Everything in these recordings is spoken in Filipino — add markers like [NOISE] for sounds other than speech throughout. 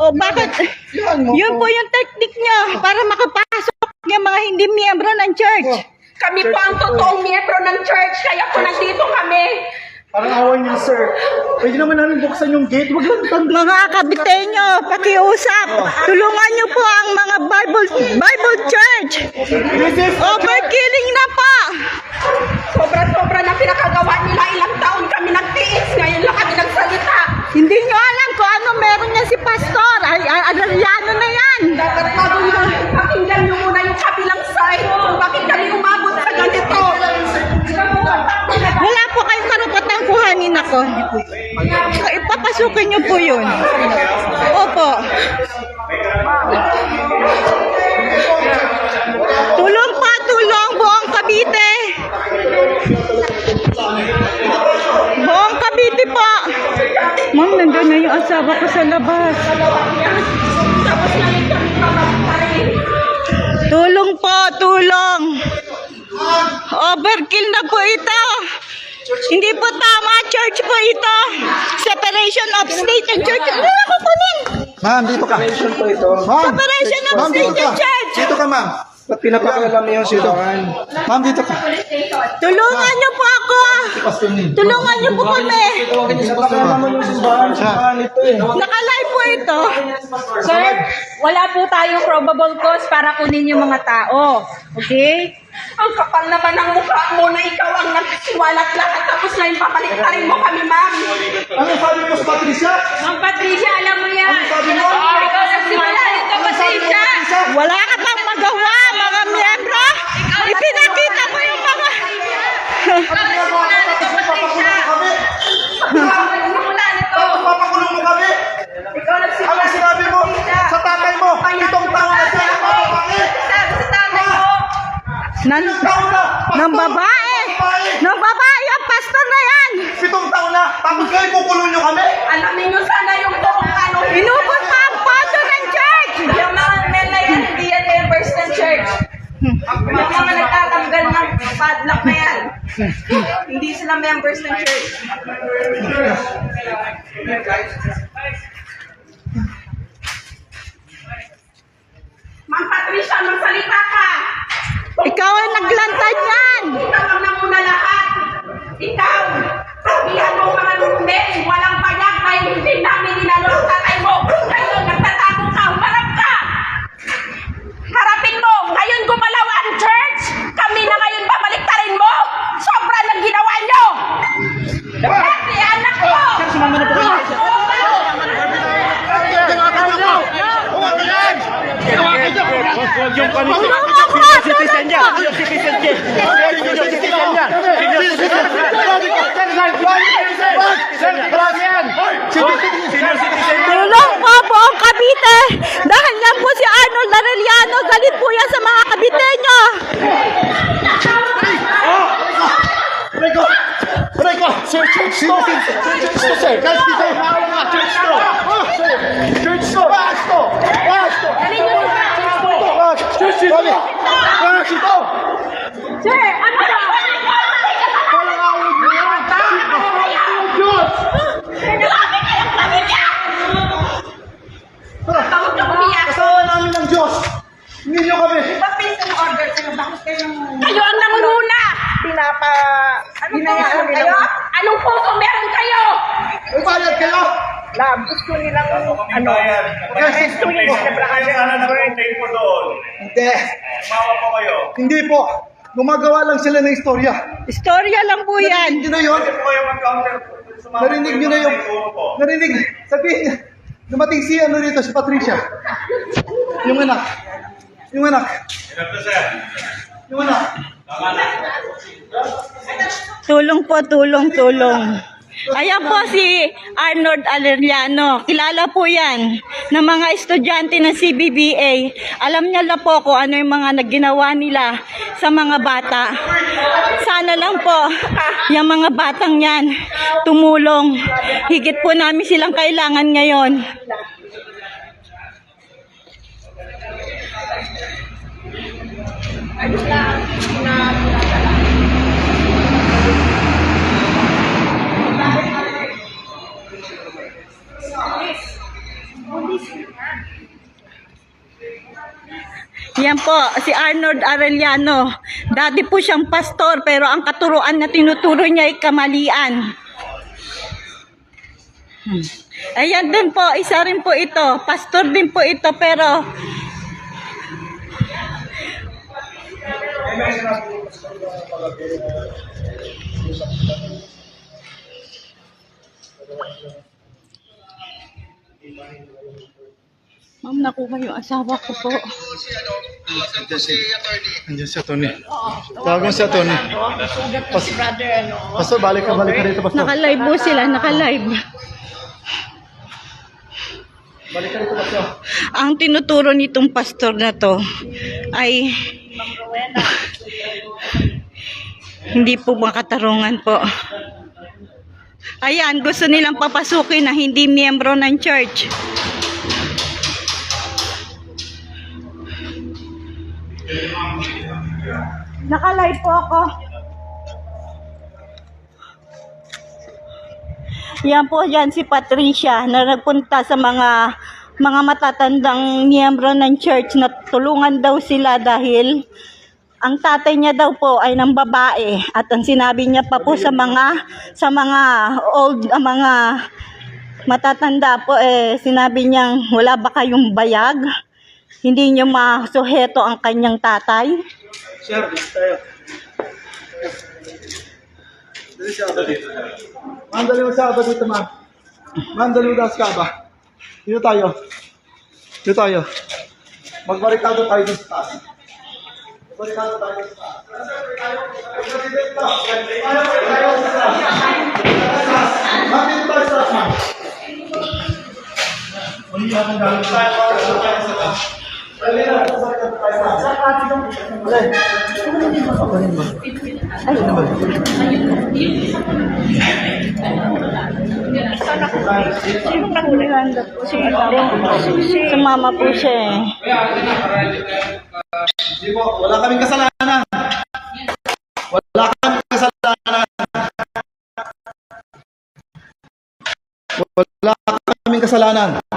O bakit? Yun po yung technique nyo para makapasok yung mga hindi miyembro ng church. Kami po ang totoong miyembro ng church, kaya po nandito kami. Parang awan niyo, sir. Pwede naman namin buksan yung gate. Wag lang tanda. Mga kabitenyo, pakiusap. Tulungan nyo po ang mga Bible Bible Church. Overkilling na po. Sobra-sobra na pinakagawa nila. Ilang taon kami nagtiis. Ngayon lang kami nagsalita. Hindi nyo alam kung ano meron niya si Pastor. Ay, ay, Adriano na yan. Dapat nyo pakinggan nyo muna yung kabilang side kung bakit kami umabot sa ganito. Wala po kayong karapatang kuhanin ako. Ipapasukin nyo po yun. Opo. Tulong pa, tulong buong Cavite. Na asawa ko sa labas. Tulong po, tulong. Overkill na po ito. Hindi po tama, church po ito. Separation of state and church. Ano ako po nun? Ma'am, dito ka. Separation po ito. Ma'am, Separation of ma'am, dito state ka. and church. Dito ka, ma'am. Ba't pinapakialam mo yung simbahan? Ma'am, dito ka. Tulungan niyo po ako. Tulungan niyo po kami. Pinapakialam mo yung ito eh. Nakalive po ito. Sir, wala po tayong probable cause para kunin yung mga tao. Okay? Ang kapal naman ng mukha mo na ikaw ang nagsiwalat lahat. Tapos ngayon papaliktarin mo kami, ma'am. Ano sabi mo sa Patricia? Ma'am Patricia, alam mo yan. Ano sabi mo? Ikaw nagsimula ito, Patricia. Wala ka pang magawa, mga miyembro. Ipinakita mo yung mga... Nagsimula nito, Patricia. Nagsimula nito. Papakulong mo kami? Ikaw nagsimula Ano sinabi mo sa tatay mo? Itong taon na siya nagpapakit. Sabi sa tatay mo. Nan, Taon na! Ng babae. Ng babae ang pastor na yan. Pitong taon na! Tapos kayo kukulong nyo kami? Alamin nyo sana yung buong ano. Inubos pa ang pondo ng church. Yung mga men na yan, hindi yan members ng church. Yung mga nagtatanggal ng padlock na yan. hindi sila members ng church. Ma'am Patricia, magsalita ka! Ikaw ang naglantad yan. Ikaw ang namuna lahat. Ikaw, sabihan mo mga men, walang payag dahil hindi namin ninalo ang tatay mo. Ngayon, nagtatago ka, humarap ka. Harapin mo, ngayon gumalaw ang church. Kami na ngayon babaliktarin mo. Sobra ng ginawa nyo. Dati anak ko. Sumama na po kayo. Yung kami senior citizen niya. Senior citizen niya. Senior citizen niya. Senior citizen Senior citizen Tulong po buong Cavite. Dahil yan po si Arnold Arellano. Galit po yan sa mga Caviteño. Rico! Rico! Sir, church to! Church to, sir! Guys, dito! Church to! Church to! Church to! Church to! Church to! Church to! Sir, ano ba? Walang awag mo yan! Diyos! Tawag na umiyak. Kasama namin ng Diyos! Hindi niyo kami! Ba't and order kayo? Bakit kayo Kayo ang nangunguna! Pinapa... Ano po kayo? Anong puso meron kayo? May bayad kayo! Lab, gusto nilang ano? Yes, gusto niyo! Sana nag-contain po doon. Hindi! Mawa po kayo. Hindi po! Gumagawa lang sila ng istorya. Istorya lang po Narinig yan. niyo na yun? Pwede po kayo mag-counter Narinig po niyo na po. Narinig... Sabihin niya. Dumating si ano rito, si Patricia. Yung anak. Yung anak. Yung anak. Tulong po, tulong, tulong. Ayan po si Arnold Aleriano. Kilala po yan ng mga estudyante ng CBBA. Alam niya lang po kung ano yung mga nagginawa nila sa mga bata. Sana lang po [LAUGHS] yung mga batang yan tumulong. Higit po namin silang kailangan ngayon. Ayun lang, na Yan po, si Arnold Arellano. Dati po siyang pastor pero ang katuruan na tinuturo niya ay kamalian. Hmm. Ayan din po, isa rin po ito. Pastor din po ito pero Ma'am, nakuha yung asawa ko po. Andiyan si Tony. Tawagan si Tony. Pas Pastor, balik ka, balik ka dito, Pastor. Naka-live po sila, naka-live. Balik ka dito, Pastor. Ang tinuturo nitong pastor na to ay hindi po makatarungan po. Ayan, gusto nilang papasukin na hindi miyembro ng church. Naka-live po ako. Yan po yan si Patricia na nagpunta sa mga mga matatandang miyembro ng church na tulungan daw sila dahil ang tatay niya daw po ay ng babae at ang sinabi niya pa po sa mga sa mga old ah, mga matatanda po eh sinabi niyang wala ba kayong bayag hindi niyo masuheto ang kanyang tatay Sir, tayo. Dali siya ba dito? Ma'am, dali mo sa aba dito, ma'am. Ma'am, dali mo sa aba. Dito tayo. Dito tayo. Magbarikado tayo dito sa taas. Magbarikado tayo dito sa taas. Ma'am, dito tayo sa taas, ma'am. Hindi natin gagawin tayo. Dali na, magbarikado tayo sa taas. Dali. sumama po siya eh Hindi po, wala kaming kasalanan. Wala kaming kasalanan. Wala kaming. Kasalanan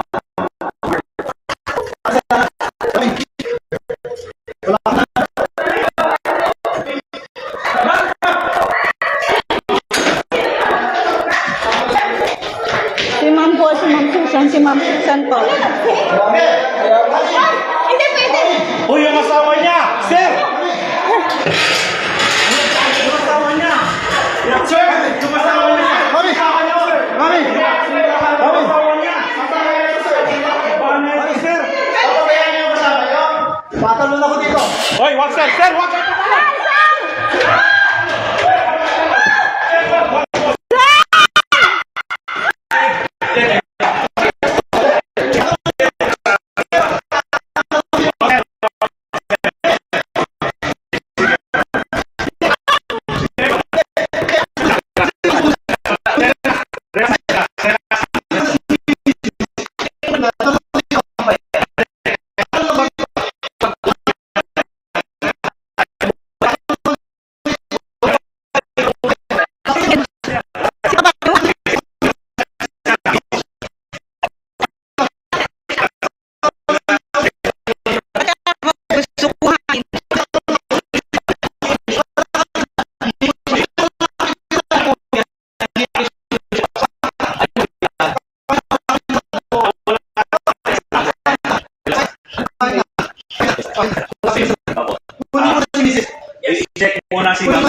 I-check muna si Ma'am.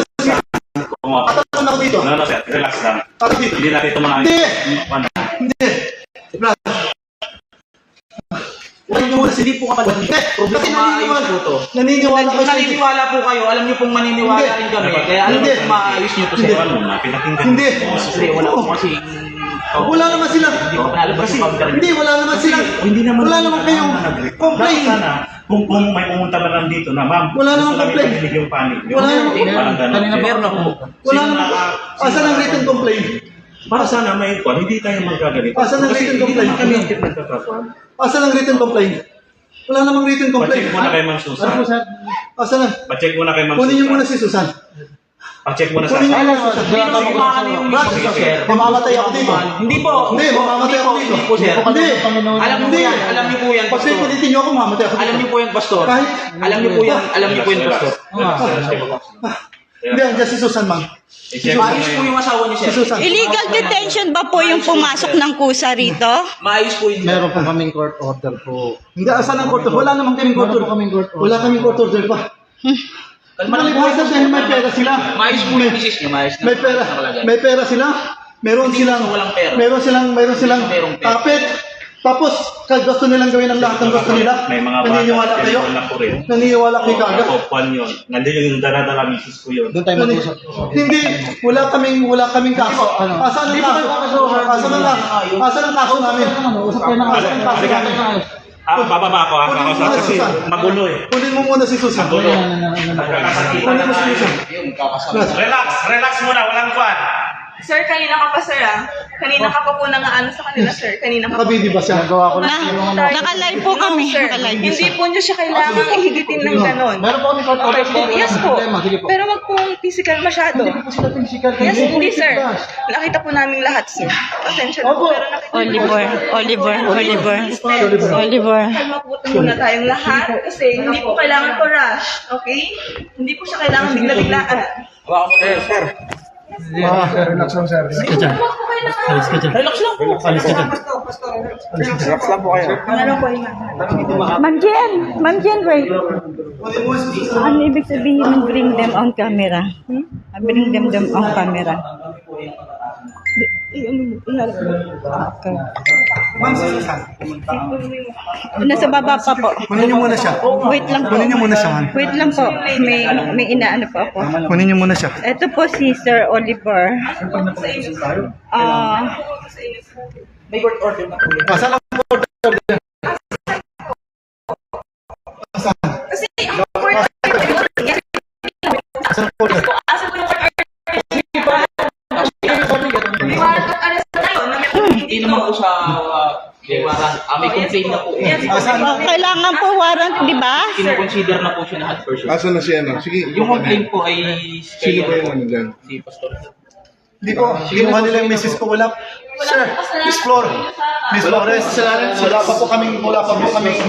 Patalon ako dito. No, no, sir. Relax lang. Ako dito. Hindi natin ito mga... Hindi! Ano? Hindi. Brad. Huwag niyo muna Hindi po kapag Hindi. problema Kasi maayos po to. naniniwala, Kung ko sa naniniwala po kayo, alam niyo pong maniniwala Hindi. rin kami. Kaya alam Hindi. niyo pong maayos niyo to Hindi. sir. Ano pinakinggan. Hindi. Kasi wala po kasi Wala naman sila. Hindi ko counter. Hindi, wala naman sila. Hindi naman Wala naman kayong complain. Dapat sana, kung, kung may pumunta man lang dito na, ma'am, Wala naman complaint. panilig yung panig. Wala naman ganun. Kanina meron ako. Wala Sino naman. na- Asan ang written complaint? Para sana may kwan, hindi tayo magkaganito. Ah, saan ang Kasi written hindi complaint? naman kami ang nagkakasuhan. Asan ang written complaint? Wala namang written complaint. Pa-check muna kay Ma'am Susan. Ano po, sir? Asan ang? Pa-check muna kay Ma'am Kunin niyo Susan. muna si Susan. Pag-check mo na sa... Kunin Hindi Susan. naman kumakano yung sir. mamamatay ako dito. Hindi po. Hindi, mamamatay ako dito. Hindi po, sir. Hindi. Alam niyo po yan. Alam niyo po yan, Pag pastor. pipilitin niyo ako, mamamatay ako Alam niyo po yan, pastor. Kahit- Alam niyo po yan. Alam niyo po yan, pastor. Hindi, andyan si Susan, ma'am. Maayos po yung asawa niyo, Si sir. Susan. Illegal detention ba po yung pumasok ng kusa rito? Maayos po yun. Meron po kaming court order po. Hindi, asan ang court order? Wala namang kaming court order. kaming court order. Wala kaming court order pa. Kalma lang po. Dahil may pera sila. Maayos po yung misis niyo. Maayos na. May pera. May pera sila. Meron silang walang pera. Meron silang meron silang tapet. Tapos kahit gusto nilang gawin ang lahat ng gusto nila. May mga Naniniwala kayo? Naniniwala kayo kaga? Opan yun. Nandun yung dala-dala misis ko yun. Doon tayo mag-usap. Hindi, wala kaming wala kaming kaso. Asan ang kaso? Asan ang kaso? Asan ang kaso namin? Usap kayo ng Asan ang kaso namin? Ah, bababa ako. Kunin mo Ako muna si kasi Susan. magulo eh. Kunin mo muna si Susan. Magulo. Kunin mo si. Susan. Relax, relax muna. Walang kwan. Sir, kanina ka pa sir ah. Kanina ka pa po nang ano sa kanila sir. Kanina ka pa. Nakabibi ba siya? Nagawa ko Na, nakalive po kami. Sir, Nakalive. hindi po niyo siya kailangang ihigitin ng ganon. Meron po kami court order. Okay po, yes po. Pero wag pong physical masyado. Hindi po sila physical. Yes, hindi sir. Nakita po namin lahat sir. Pasensya na po, pero nakita Oliver, Oliver, Oliver, Oliver. Po muna tayong lahat kasi hindi po kailangan po rush. Okay? Hindi po siya kailangan bigla-biglaan. Ah, sir, relax lang sir. Ma'am Jen, Ma'am Jen, wait. Ano ibig sabihin ng bring them on camera? Hmm? Bring them them on camera. I- ano mo, iharap mo. Ah, Okay. Nasa baba pa po. Kunin niyo muna siya. Wait lang po. Kunin niyo muna siya, ma'am. Wait lang po. May, may inaano po ako. Kunin niyo muna siya. Ito po si Sir Oliver. Ah, May court order na po yun. Asan ang court order? Kailangan po warrant, di ba? Kinoconsider na po siya na hot person. Asan na siya na? Sige, Yung complaint po ay... Sino ba yung ano dyan? Si Pastor. Hindi po, kinuha nila yung misis ko. Wala. Sir, Miss Flor. Miss Flores, wala pa po kaming, wala pa po kaming,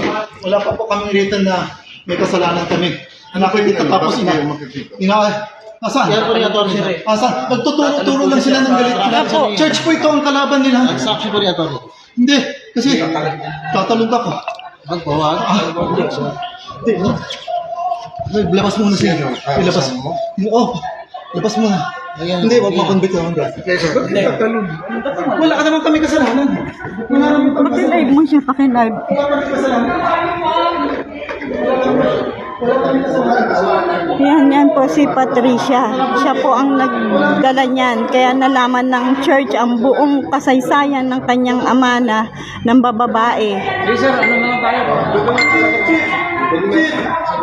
wala pa po kaming written na may kasalanan kami. Nakikita tapos ina. Ina, asan? Yan po yung attorney sir. Asan? Nagtuturo-turo lang sila ng galit. Church po ito ang kalaban nila. Nagsaksi po rin attorney. Hindi, kasi tatalog ako. Wag. Hindi, labas muna siya. Ilabas. Oo, labas muna. Hindi, wag makonvict naman, bro. Wala ka naman kami kasalanan. Kasalanan. Pakilive mo siya, pakilive. Wala kami kasalanan. Wala kami kasalanan. Yan, yan po si Patricia. Siya po ang nagdala niyan. Kaya nalaman ng church ang buong kasaysayan ng kanyang ama na ng bababae.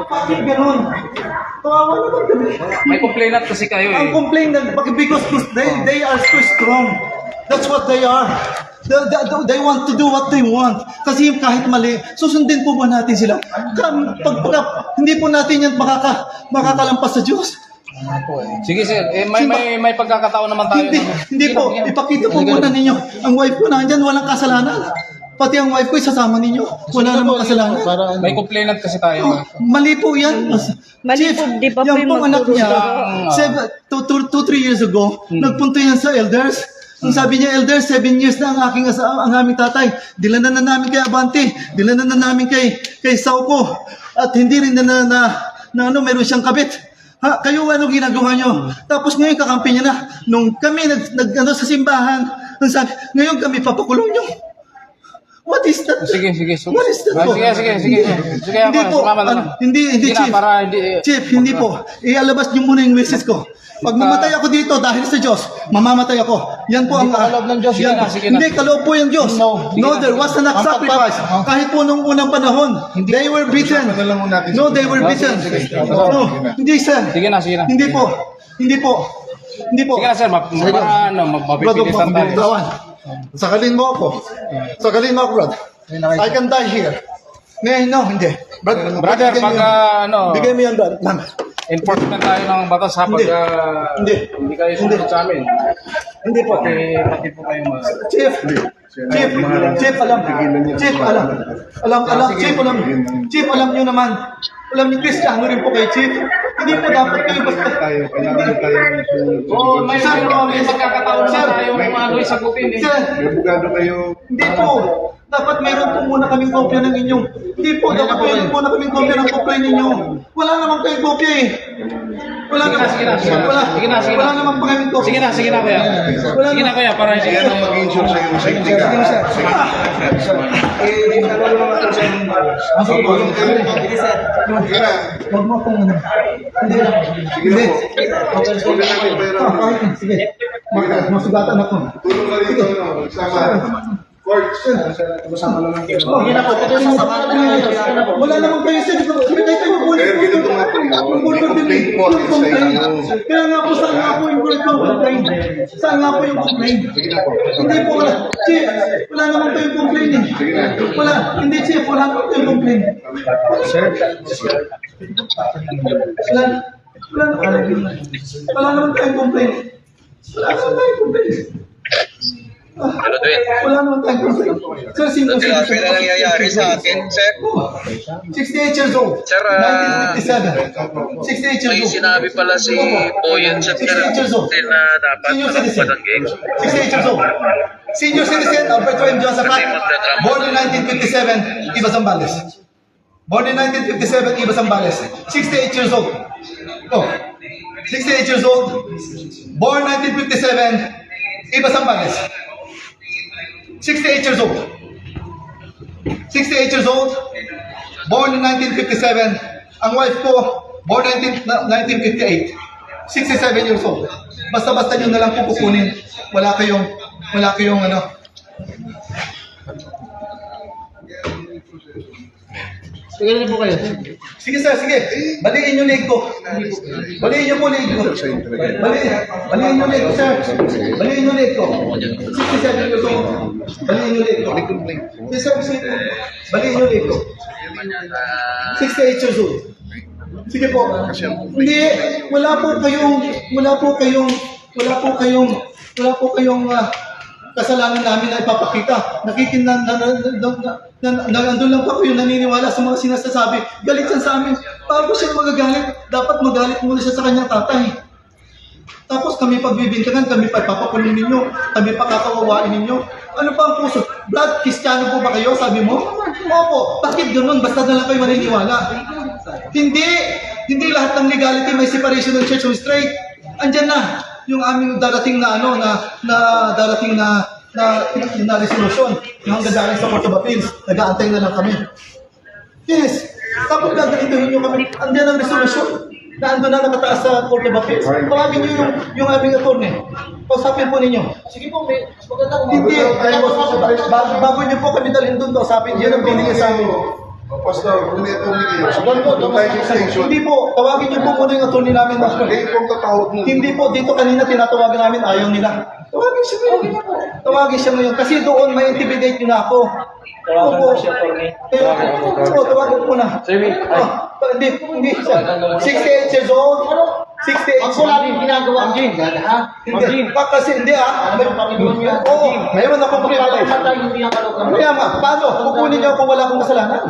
Bakit ganun? Kawawa naman kami. May complainant kasi kayo Ang eh. complaint na because they, they are so strong. That's what they are. They, they, they want to do what they want. Kasi kahit mali, susundin po ba natin sila? Kam, pag, pag, hindi po natin yan makaka, makakalampas sa Diyos. Sige sir, eh, may, may, may pagkakataon naman tayo. Hindi, hindi po. Ipakita po muna ninyo. Ang wife ko nandyan, walang kasalanan. Pati ang wife ko, isasama ninyo. Wala namang kasalanan. Para ano. May complainant kasi tayo. Mali po yan. Mali po, di ba po yung anak niya, magtuturo? seven, two, two, two, three years ago, Hmm. nagpunta yan sa elders. Ang sabi niya, elders, seven years na ang aking asa, ang aming tatay. Dilanan na namin kay Abante. Dilanan na namin kay, kay Sauko. At hindi rin na, na, na, na ano, meron siyang kabit. Ha, kayo ano ginagawa niyo? Tapos ngayon kakampi niya na. Nung kami nag, nag ano, sa simbahan, ang sabi, ngayon kami papakulong niyo. What is that? Sige, sige. So, What is that Ah, po? sige, sige, sige. Sige Hindi ako, po. sumama na lang. hindi, hindi, Sige na, Chief. para hindi... Chief, hindi po. Ialabas niyo muna yung message ko. Pag mamatay ako dito dahil sa Diyos, mamamatay ako. Yan po ang... Hindi kaloob ng Diyos. Yan, Sige na, sige. Hindi, kaloob po yung Diyos. No, sige no na. there was an Ang sacrifice. pagpap- Kahit po nung unang panahon, they were beaten. Pag-usapan na lang ho natin No, they were beaten. sige, sige. No, hindi sir. Sige na, sige na. Hindi po. Hindi po. Hindi po. Sige na sir, ma- ano, huwag mo mapipilitan akong tayo. binitawan. Sakalin mo ako. Sakalin mo ako, Brad. I can die here. Ngayon, no, hindi. Brad, Brother, bigay mo pag ah, ano... Bigay mo yan, Brad. Ma'am, enforcement tayo ng batas ha pag Hindi. ah, Hindi. hindi kayo sumunod sa amin. Hindi po. Pati, pati po kayo ma... Chief, Chief, Chief, alam, Chief, alam, alam, alam, Chief, alam, Chief, alam nyo naman, alam niyo, Kristiyano rin po kayo, Chief. Hindi po dapat kayo basta, tayo, kailangan tayo Oo, may, Sir, may, may pagkakataon Sir, na tayo ano sagutin eh. Sir, may bugado kayo. hindi po, dapat meron po muna kaming kopya ng inyong, hindi po, dapat meron muna kaming kopya ng complaint ninyo. Wala naman kayong kopya eh. Wala naman, Sige na, sige na. wala, Sige na, sige na. wala naman pa kaming kopya. Sige na, sige na kuya. Sige na kuya, para hindi Yan ang mag-insure sa iyong safety ka. Sige na. Huwag mo akong ano. Hindi. Sige po. Huwag na natin pera. Ah, okay, sige. Masugatan ako. Tulong ka rito. Sama. Court. Yun ako. Wala naman kayo sa dito. Kahit kayo kunin Kaya po. ganito nga po. Yung May complaint po yung sa complaint. inyo. Kaya nga po, saan nga po yung complaint? Saan nga po yung complaint? Na po. Hindi po wala. Chief, wala naman kayong complaint eh. Wala. Hindi, Chief. Wala naman kayong complaint. Sir. Wala. Wala naman. Wala kayong complaint. Wala naman kayong complaint. Ah, Wala naman tayong. Sir, sino sino? Grabe na nangyayari sa atin, sir. 68 years old. Sir, ah, 1957. 68 years May old. sinabi pala si Boyan sa 68 years old. na dapat Senior citizen. malagpatangging. 68 years old. Senior citizen, Alberto M. Josephat. Born in 1957, Iba Zambales. Born in 1957, Iba Zambales. 68 years old. Oh. 68 years old. Born 1957, Iba Zambales. 68 years old. 68 years old. Born in 1957. Ang wife ko, born 19, na- 1958. 67 years old. Basta-basta nyo na lang po kukunin. Wala kayong, wala kayong ano. Sige sir, sige. Baliin yung leg ko. Baliin yung po leg ko. Baliin. Baliin yung leg ko, sir. Baliin yung leg ko. 67 years old. Baliin yung leg ko. Yes, sir. sige. Baliin yung leg ko. 68 years old. Sige po. Hindi, wala po kayong, wala po kayong, wala po kayong, wala po kayong ah, kasalanan namin na ipapakita. Nakikin na, na, na, na, na, nandun lang pa kayo naniniwala sa mga sinasasabi. Galit siya sa amin. Bago siya magagalit, dapat magalit muna siya sa kanyang tatay. Tapos kami pagbibintangan, kami pa ipapakulong ninyo, kami pa kakawawain ninyo. Ano pa ang puso? Blood, Kristiyano po ba kayo? Sabi mo? Opo. Bakit ganun? Basta na lang kayo maniniwala. Hindi. Hindi lahat ng legality may separation ng church and state. Andyan na yung aming darating na ano na na darating na na, na resolution yung hanggang darating sa Court of Appeals. Nag-aantay na lang kami. Yes. Tapos gaganituhin nyo kami. Andiyan ang resolution. Na ando na nakataas sa Court of Appeals. Tawagin nyo yung, yung aming attorney. Kausapin po ninyo. Sige po, may magandang Hindi. Bago, bago nyo po kami dalhin doon, kausapin. Yan ang binigay sa amin. Pastor, kung ito ulit kayo. Doon tayo sa station. Hindi po, tawagin nyo po muna yung attorney namin. Hindi po tatawag mo. Hindi po, dito kanina tinatawagan namin, ayaw nila. Tawagin siya ngayon. Tawagin siya ngayon. Kasi doon may intimidate nyo na ako. Tawagan po siya, attorney. Oo, tawagin po na. Oh, hindi, hindi siya. 68 years old. 68 years old. Ang ginagawa ang Jim, ha? Hindi. Ah, kasi hindi ah. May, oo, mayroon akong privilege. Kaya nga, paano? Kukunin niyo kung wala akong kasalanan?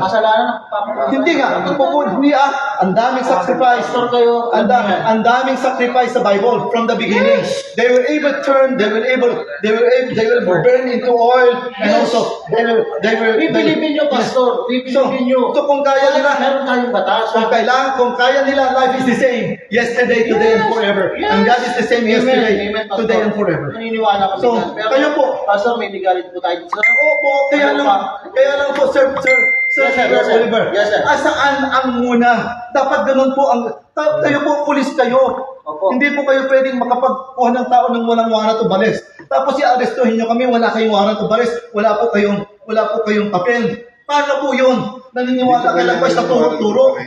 Hindi nga, kukunin. Hindi ah. Ang daming sacrifice. Ang daming, ang daming sacrifice sa Bible from the beginning. They were able to turn, they were able, they were able, they will burn into oil, and also they will, they will. Bibilibin niyo, pastor. Bibilibin niyo. So, kung kaya nila, meron tayong batas. Kung kailangan, kung kaya nila, life is the same. Yesterday, today, and forever. And God is the same yesterday, today, and forever. Naniniwala So, kayo po, Pastor, may legality po tayo dito. Opo, kaya lang, kaya lang po, sir, sir, sir, Yes, sir, yes, sir. Oliver. Yes, sir. Asaan ang muna? Dapat ganun po ang, ta- kayo po, pulis kayo. Opo. Hindi po kayo pwedeng makapagkuha ng tao ng walang warrant o balis. Tapos i-arestuhin nyo kami, wala kayong warrant o balis, wala po kayong, wala po kayong papel. Paano po yun? Naniniwala ka lang ba sa turo-turo?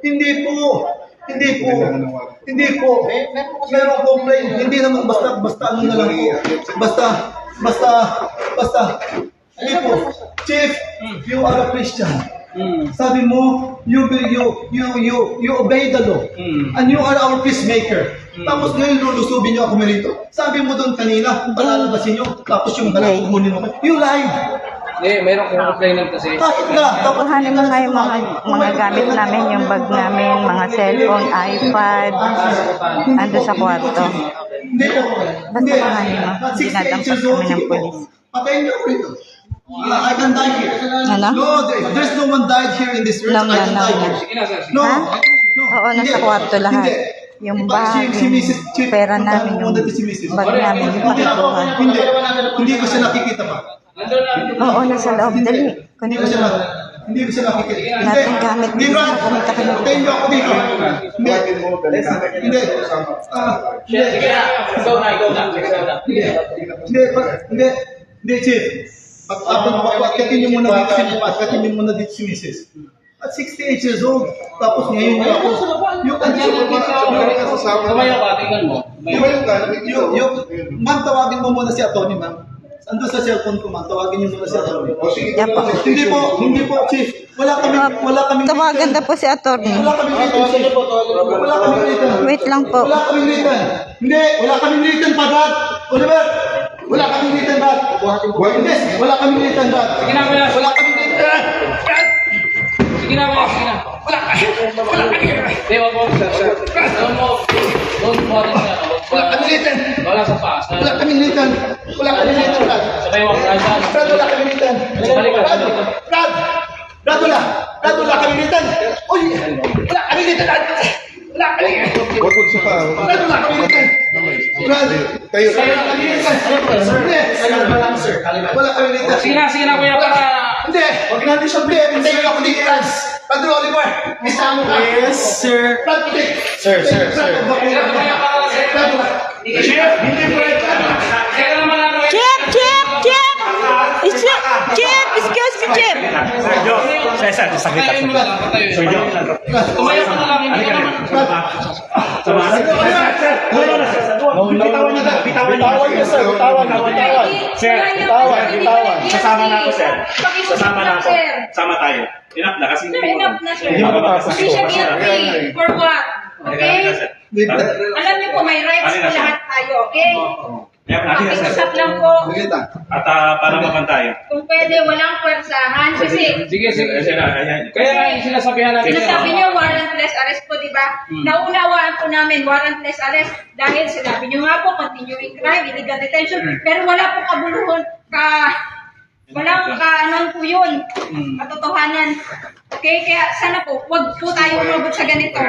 Hindi po. Hindi po. Hindi po. Merong complaint. Hindi naman basta, basta ano na lang po. Basta, basta, basta. Hindi po. Chief, you are a Christian. Sabi mo, you, you, you, you, you obey the law. And you are our peacemaker. Tapos ngayon lulusubin niyo ako rito. Sabi mo doon kanina, palalabasin niyo. Tapos yung balat kukunin mo. You lied. Eh, mayroon kong complainant kasi. Kuhanin mo nga yung mga, mga gamit namin, yung bag namin, mga cellphone, iPad, ando sa kwarto. Basta kuhanin mo. Dinadampas kami ng polis. Patayin niyo rito. Uh, I can die here. Ano? No, there- there's no one died here in this earth. No, I no, can no, die no. here. No. Ha? No. Oo, nasa kwarto lahat. Hindi. Yung Si- bag, si. Chief, yung pera namin, yung si bag namin, yung Hindi ako, pakikuha. hindi. Hindi ko siya nakikita pa. Oo, nasa loob. Dali. Hindi Kunin ko mo. siya hindi ko siya nakikita. Hindi. Natin gamit Hindi, dito Brad. sa kumita ka ng- Tayo niyo ako dito. Hindi. Hindi. Ah, hindi. Sige na. Ikaw na, ikaw na. Hindi, pa- hindi, hindi, Chief. At pagkatin niyo muna dito si pagkatin niyo muna dito si Mrs. At 68 years old, tapos ngayon niyo ako, yung Tumayo ka, tingnan mo. Tumayo. yung, yung, ma'am, tawagin mo muna si attorney, ma'am. Ando sa cellphone ko, ma'am, tawagin niyo muna si attorney. Yan po. Hindi po, hindi po, Chief. Wala kami, wala kami. Tawagan na po si attorney. Wala kami written, Chief. Wala kami written. Wait lang po. Wala kami written. Hindi, wala kami written pa, Brad. Oliver, wala kami written, Brad. Hindi, wala kami written. Sige kuya. Wala kami written. Sige na, kuya. Sige na. Wala ka. Wala ka. Hindi, wag mo. Doon mo. Doon mo rin siya. Wala kami written. Wala sa paas. Wala kami written. Wala kami written, Brad. Sabay mo. Nasaan? Brad, wala kami written. Balik ka. Brad, Brad, Brad, wala. Brad, wala kami written. Uy, wala kami written, Brad. Wala kami Huwag mo siya pa. Brad, wala kami written. Brad, Tayo. wala kami written. Hindi. Wala kami written. Sige na, sige na, kuya. Para... Hindi! Huwag natin siya blame. Hindi ko ako dito, Lance. Padre Oliver, isama ka. Yes, sir. Hindi. Sir, sir, sir. Chef, hindi pwede. Ano. Chip! Chip! Chip! Chip! Excuse me, Chip! Sir Jo, sir, sir, sakit. Patayin. Sir Jo. Tumayo ka na lang. Hindi ka naman. Samahan. Bitawan niyo na, bitawan niyo. Bitawan niyo, sir. Bitawan, bitawan. Sir, Bitawan, bitawan. Sasama na ako, sir. Sasama na ako. Sama tayo. Enough na kasi Sir, enough na, sir. Hindi mo mapapasok. Hindi siya guilty. For what? Okay? Alam niyo po, may rights po lahat tayo, okay? Pakiusap lang po. At ah, para mapantayan. Kung pwede, walang pwersahan. Kasi Sige, sige. Ayan na, ayan. Kaya nga yung sinasabihan natin. sinasabi niyo warrantless arrest po, di ba? Hmm. Naunawaan po namin warrantless arrest dahil sinabi niyo nga po, continuing crime, illegal detention, Hmm. pero wala po kabuluhan, ka, walang kaanon po yun, Hmm. katotohanan. Okay, kaya sana po, wag po tayo umabot sa ganito.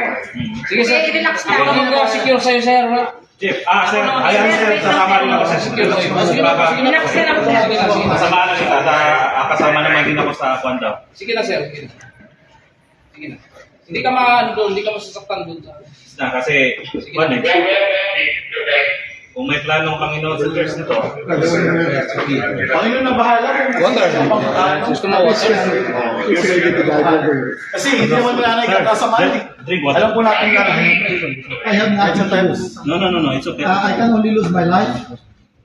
Sige, sir. Okay, relax Ako naman lang. ko, secure sa'yo, sir. ha? Chief, ah, sir, ayan, sir, sasama rin ako, sir. Secure sa'yo. Sige na, sige na. Na lang, sir. Sige na, sige na. Kasama lang kita, at ah, kasama naman din ako sa kwan daw. Sige na, sir. Sige na. Sige na. Hindi ka maano doon, hindi ka masasaktan doon. Na, kasi, kwan eh. Kung may plano ang Panginoon sa church nito, Panginoon na bahala. Gusto mo water? Kasi hindi naman nanay ka kasama. drink, drink water. Alam po natin na I have to lose. No, no, no, no, it's okay. Uh, I can only lose my life.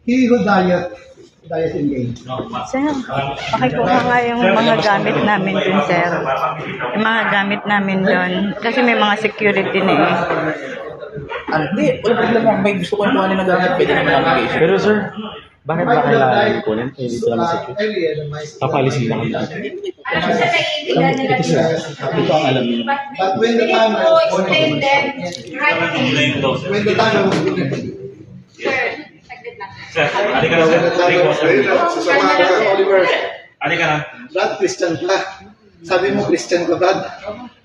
He who dieth, dieth in vain. Sir, pakikuha nga yung mga gamit namin dun, sir. Yung mga gamit namin dun. Kasi may mga security na eh. Hindi, wala problema. May gusto ko yung kuhanin ng gamit, pwede naman i Pero sir, Bakit ba kailangan kunin? Eh, dito naman sa church. Papalisin lang kami. Alam ko sa nila dito. Ito ang alam niyo. But when the time to explain them right sir. when the time Sir, saglit lang. Sir, halika na, sir. Drink water. Oliver, Halika na. Brad, Christian ka. Sabi mo Christian ka, Brad.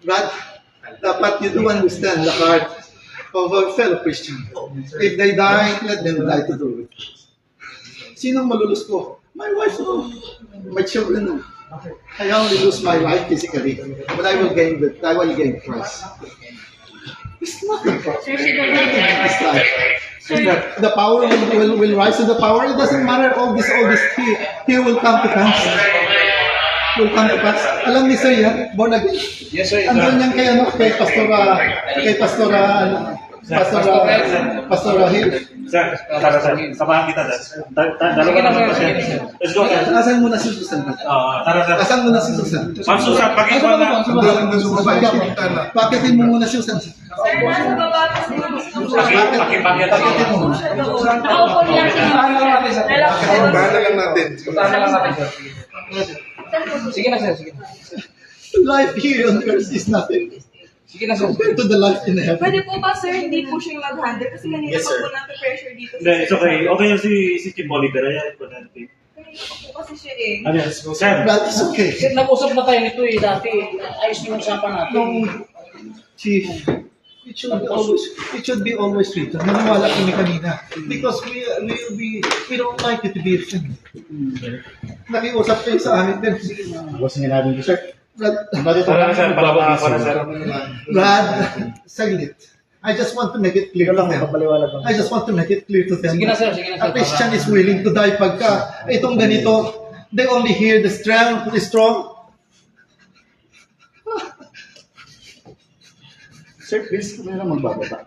Brad, dapat you do understand the heart of a fellow Christian. If they die, let them die to do it. Sinong malulus ko? My wife, no. My children, no. I only lose my life physically, but I will gain the, I will gain Christ. It's nothing. It's life. The, the power will, will, will rise to the power. It doesn't matter all this, all this. He, he will come to pass. Will come to pass. Alam ni Sir yan, born again. Yes, sir. Andun yan kay, ano, kay Pastora, kay Pastora, ano, Pastor, uh, Pastor Rahil. Sir, tara sir. Samahan kita sir. Dalawa naman pa siya. Let's go sir. Asan muna si Susan? Oo, tara sir. Asan muna si Susan? Ma'am Susan, pag-iwan na. Pakitin mo muna si Susan. Paki- Pakipakyat ako. Pakitin mo. Nakaupo lang siya. Bahala lang natin. Na lang natin, sir. Sige na, sir. Sige na. Life here on earth is nothing Sige na, sir. compared to the life in heaven. Pwede po ba, sir, hindi po siya yung mag-handle? Kasi kanina Yes, pa sir. po natin-pressure dito. Hindi, it's okay. Okay yung si, si Kim Oliver. Ayan po natin. Kanina po kasi siya eh. Ano yan? Sir, But it's okay. Sir, nag-usap na tayo nito eh, dati. Ayos yung usapan natin. Chief, it should be always it should be always written. Naniwala kami kanina. Because we we we we don't like it to be offended. Nakiusap kayo sa amin din. Boss niya natin sir. Brad, tara na sir. Para na sir. Brad, saglit. I just want to make it clear to them. I just want to make it clear to them. Sige na, sir. Sige na, A sir. Christian is willing to die pagka itong ganito, they only hear the strong, the strong. Sir, please, kami na magbababa.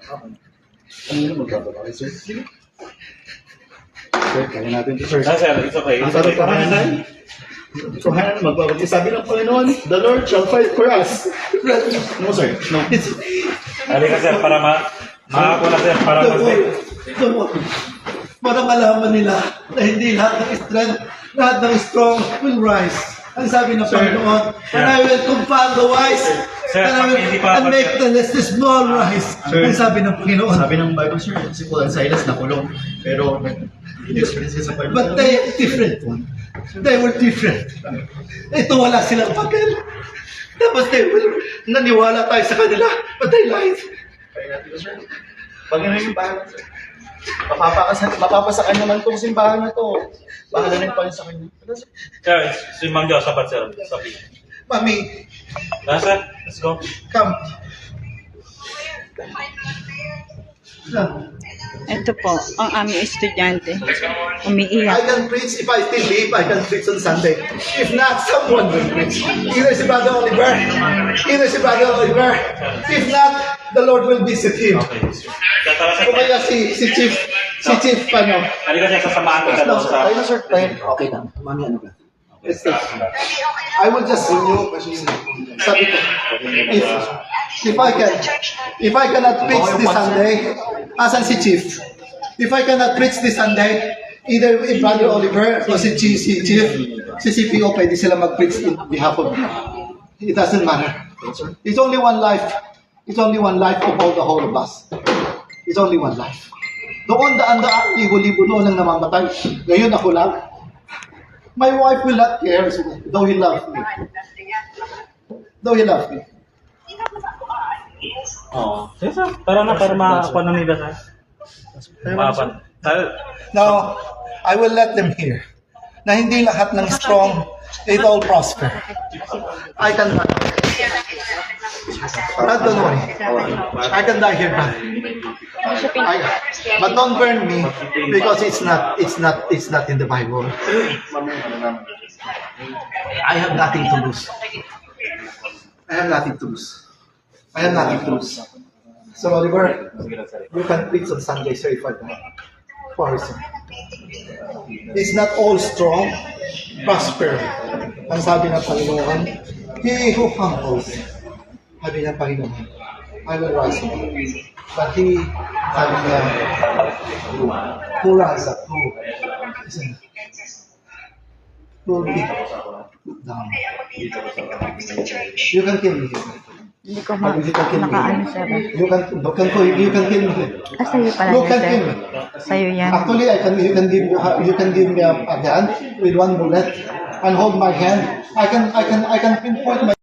Kami na magbababa. Okay, sir? Sige. Sir, kaya natin to, sir. Ah, sir, it's okay. It's Ang okay. sarap na kaya na magbababa. Sabi ng Panginoon, the Lord shall fight for us. No, sir. No. Halika sir, para ma... Makakuha na sir, para Don't worry. mag- Don't worry. Para malaman nila na hindi lahat ng strength, lahat ng strong will rise. Ang sabi ng Panginoon, and I will confound the wise, Sir, and I will and make the less the small rise. Ang sabi ng Panginoon. Sabi ng Bible, sir, si Paul and Silas nakulong. Pero, nag-experience sa Bible. But they are different. They were different. Ito wala silang papel. Tapos they will, naniwala tayo sa kanila, but they lied. Pag yung simbahan, sir. Mapapakas, mapapasakan naman tong simbahan na to. Bahala na yung Panginoon sa kanya. Sir? Si Ma'am Jo, sapat sir. Sabi. Mami, Ah, sir, let's go. come. Come. Ito po, ang aming estudyante. I Umiiyak. can preach if I still live, I can preach on Sunday. If not, someone will preach. Either si Brother Oliver, either si Brother Oliver. If not, the Lord will visit him. Kung kaya si, si Chief, si Chief, ano, Halika sir, sasamahan ko siya doon sa... tayo na sir, tayo. Okay na, mami ano ka? Let's. I will just, sabi ko, if, if I can, if I cannot preach this Sunday, asan si Chief? If I cannot preach this Sunday, either if Brother Oliver o si Chief, si Chief, si CPO, pwede sila mag-preach in behalf of me. It doesn't matter. It's only one life. It's only one life of all the whole of us. It's only one life. Doon daan-daan, libo-libo noon ang namamatay. Ngayon ako lang. My wife will not care, though he loves me. Though he loves me. Oo. Sige sir, tara na para makakuha na nila sir. Mapan. Tayo. Now, I will let them hear na hindi lahat ng strong, it all prosper. I can Brad, don't worry. I can die here. I, but don't burn me because it's not, it's not, it's not in the Bible. I have nothing to lose. I have nothing to lose. I nothing to lose. So Oliver, you can preach on Sunday, sir, if I sir. It's not all strong, prosper. Ang sabi ng Panginoon, He who humbles, sabi ng Panginoon, I will rise up. But he, sabi niya, who rise up, who, who will be down. You can kill me here. Hindi ko ma... Nakaano sir. You can, you can, you can kill me. Ah, sa'yo pala You yan, can sir. kill me. Sa'yo yan. Actually, I can you can give you can give me a, a gun with one bullet and hold my hand. I can I can I can pinpoint my